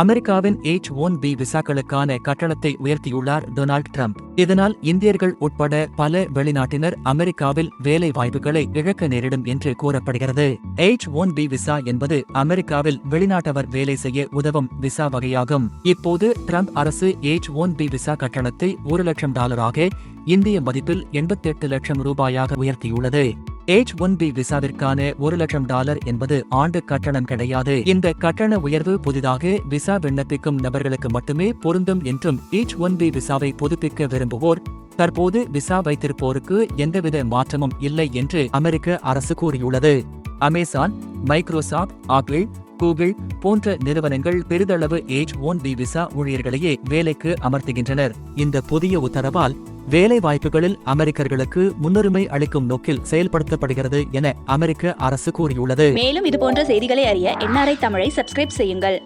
அமெரிக்காவின் H one B விசாக்களுக்கான கட்டணத்தை உயர்த்தியுள்ளார் Donald Trump. இதனால் இந்தியர்கள் உட்பட பல வெளிநாட்டினர் அமெரிக்காவில் வேலை வாய்ப்புகளை இழக்க நேரிடும் என்று கூறப்படுகிறது. எச் ஒன் பி விசா என்பது அமெரிக்காவில் வெளிநாட்டவர் வேலை செய்ய உதவும் விசா வகையாகும். இப்போது ட்ரம்ப் அரசு எச் ஒன் பி விசா கட்டணத்தை ஒரு லட்சம் டாலராக இந்திய மதிப்பில் எண்பத்தெட்டு லட்சம் ரூபாயாக உயர்த்தியுள்ளது. எச் ஒன் பி விசாவிற்கான ஒரு லட்சம் டாலர் என்பது ஆண்டு கட்டணம் கிடையாது. இந்த கட்டண உயர்வு புதிதாக விசா விண்ணப்பிக்கும் நபர்களுக்கு மட்டுமே பொருந்தும் என்றும் எச் ஒன் பி விசாவை புதுப்பிக்க விரும்புவோர் தற்போது விசா வைத்திருப்போருக்கு எந்தவித மாற்றமும் இல்லை என்று அமெரிக்க அரசு கூறியுள்ளது. அமேசான் மைக்ரோசாப்ட் ஆப்பிள் கூகுள் போன்ற நிறுவனங்கள் பெரிதளவு ஏஜ் ஒன் பி விசா ஊழியர்களையே வேலைக்கு அமர்த்துகின்றனர். இந்த புதிய உத்தரவால் வேலை வாய்ப்புகளில் அமெரிக்கர்களுக்கு முன்னுரிமை அளிக்கும் நோக்கில் செயல்படுத்தப்படுகிறது என அமெரிக்க அரசு கூறியுள்ளது. மேலும் இது போன்ற செய்திகளை அறிய என்ஆர்ஐ தமிழை சப்ஸ்கிரைப் செய்யுங்கள்.